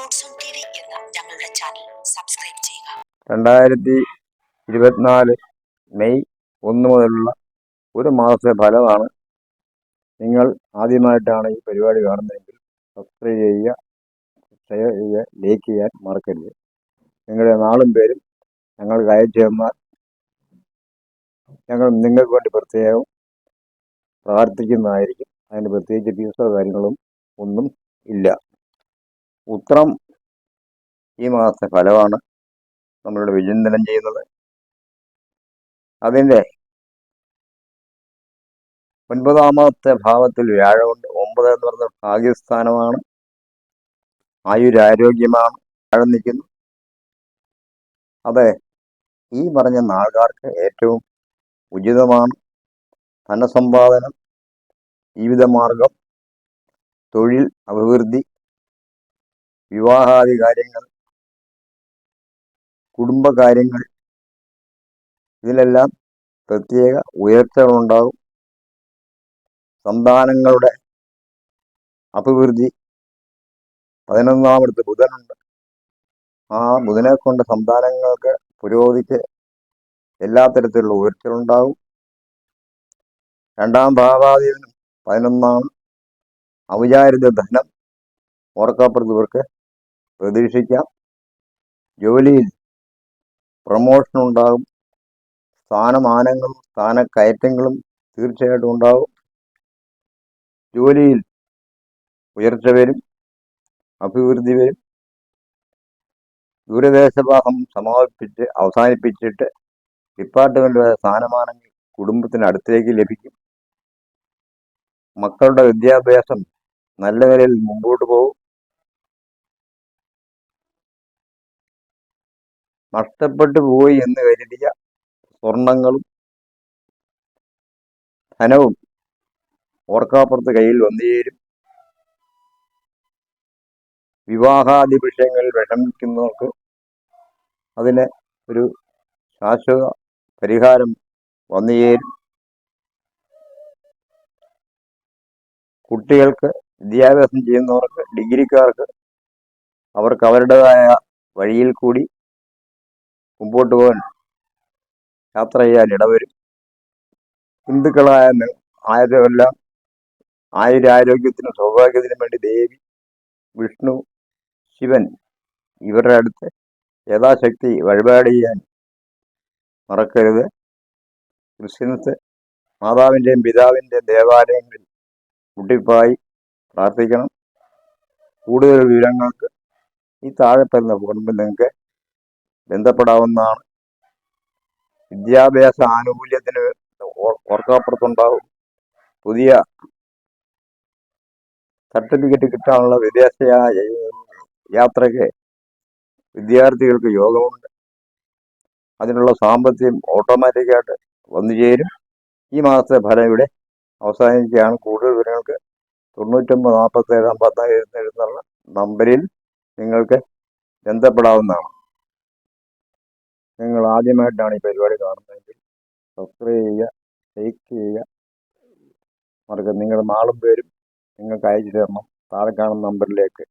ഞങ്ങളുടെ channel subscribe ചെയ്യുക. രണ്ടായിരത്തി ഇരുപത്തിനാല് മെയ് ഒന്ന് മുതലുള്ള ഒരു മാസത്തെ ഫലമാണ് നിങ്ങൾ ആദ്യമായിട്ടാണ് ഈ പരിപാടി കാണുന്നതെങ്കിൽ സബ്സ്ക്രൈബ് ചെയ്യുക ഷെയർ ചെയ്യുക ലൈക്ക് ചെയ്യാൻ മറക്കരുത്. നിങ്ങളുടെ നാളും പേരും ഞങ്ങൾക്ക് അയച്ചു തന്നാൽ ഞങ്ങൾ നിങ്ങൾക്ക് വേണ്ടി പ്രത്യേകം പ്രാർത്ഥിക്കുന്നതായിരിക്കും. അതിന് പ്രത്യേകിച്ച് ഫീസോ കാര്യങ്ങളും ഒന്നും ഇല്ല. ഉത്രം ഈ മാസത്തെ ഫലമാണ്. നമ്മളിവിടെ വിചിന്തനം ചെയ്യുന്നത്. അതിന്റെ ഒൻപതാമത്തെ ഭാവത്തിൽ വ്യാഴമുണ്ട്. ഒമ്പത് എന്ന് പറഞ്ഞ ഭാഗ്യസ്ഥാനമാണ്. ആയുരാരോഗ്യമാണ്. വ്യാഴം നിൽക്കുന്നു. അത് ഈ പറഞ്ഞ നാൾക്കാർക്ക് ഏറ്റവും ഉചിതമാണ് ധനസമ്പാദനം ജീവിതമാർഗം തൊഴിൽ അഭിവൃദ്ധി വിവാഹാദി കാര്യങ്ങൾ കുടുംബകാര്യങ്ങൾ ഇതിലെല്ലാം പ്രത്യേക ഉയർച്ചകളുണ്ടാകും സന്താനങ്ങളുടെ അഭിവൃദ്ധി പതിനൊന്നാമടുത്ത് ബുധനുണ്ട്. ആ ബുധനെ കൊണ്ട് സന്താനങ്ങൾക്ക് പുരോഗതിക്ക് എല്ലാ തരത്തിലുള്ള ഉയർച്ചകളുണ്ടാകും രണ്ടാം ഭാവാദീവനും പതിനൊന്നാം ഔചാരിത ധനം ഓർക്കപ്പുറത്തവർക്ക് പ്രതീക്ഷിക്കാം. ജോലിയിൽ പ്രമോഷൻ ഉണ്ടാകും. സ്ഥാനമാനങ്ങളും സ്ഥാനക്കയറ്റങ്ങളും തീർച്ചയായിട്ടും ഉണ്ടാകും. ജോലിയിൽ ഉയർച്ച വരും അഭിവൃദ്ധി വരും. ദൂരദേശഭാഗം സമാപിപ്പിച്ച് അവസാനിപ്പിച്ചിട്ട് ഡിപ്പാർട്ട്മെന്റ് സ്ഥാനമാനങ്ങൾ കുടുംബത്തിന് അടുത്തേക്ക് ലഭിക്കും. മക്കളുടെ വിദ്യാഭ്യാസം നല്ല നിലയിൽ മുമ്പോട്ട് പോകും. നഷ്ടപ്പെട്ടു പോയി എന്ന് കരുതിയ സ്വർണങ്ങളും ധനവും ഓർക്കാപ്പുറത്ത് കയ്യിൽ വന്നുചേരും വിവാഹാദി വിഷയങ്ങളിൽ വിഷമിക്കുന്നവർക്ക് അതിന് ഒരു ശാശ്വത പരിഹാരം വന്നുചേരും കുട്ടികൾക്ക് വിദ്യാഭ്യാസം ചെയ്യുന്നവർക്ക് ഡിഗ്രിക്കാർക്ക് അവർക്ക് അവരുടേതായ വഴിയിൽ കൂടി മുമ്പോട്ട് പോകാൻ യാത്ര ചെയ്യാൻ ഇടവരും. ഹിന്ദുക്കളായ ആയതെല്ലാം ആയുരാരോഗ്യത്തിനും സൗഭാഗ്യത്തിനും വേണ്ടി ദേവി വിഷ്ണു ശിവൻ ഇവരുടെ അടുത്ത് യഥാശക്തി വഴിപാട് ചെയ്യാൻ മറക്കരുത്. ക്രിസ്ത്യൻസ് മാതാവിന്റെയും പിതാവിന്റെയും ദേവാലയങ്ങളിൽ കുട്ടിപ്പായി പ്രാർത്ഥിക്കണം. കൂടുതൽ വിവരങ്ങൾക്ക് ഈ താഴെ പറയുന്ന ഫോണിൽ നിങ്ങൾക്ക് ബന്ധപ്പെടാവുന്നതാണ്. വിദ്യാഭ്യാസ ആനുകൂല്യത്തിന് ഓർക്കാപ്പുറത്തുണ്ടാവും. പുതിയ സർട്ടിഫിക്കറ്റ് കിട്ടാനുള്ള വിദേശ യാത്രയ്ക്ക് വിദ്യാർത്ഥികൾക്ക് യോഗമുണ്ട്. അതിനുള്ള സാമ്പത്തികം ഓട്ടോമാറ്റിക്കായിട്ട് വന്നു ചേരും. ഈ മാസത്തെ ഫലം ഇവിടെ അവസാനിക്കുകയാണ്. കൂടുതൽ വിവരങ്ങൾക്ക് തൊണ്ണൂറ്റൊമ്പത് നാൽപ്പത്തേഴ് അമ്പത്തേഴ് എഴുന്നൂറ് നമ്പറിൽ നിങ്ങൾക്ക് ബന്ധപ്പെടാവുന്നതാണ്. നിങ്ങൾ ആദ്യമായിട്ടാണ് ഈ പരിപാടി കാണുന്നതെങ്കിൽ സബ്സ്ക്രൈബ് ചെയ്യുക ലൈക്ക് ചെയ്യുക. മറക്കരുത് നിങ്ങളുടെ നാളും പേരും നിങ്ങൾക്ക് അയച്ചു തരണം. താഴെ കാണുന്ന നമ്പറിലേക്ക്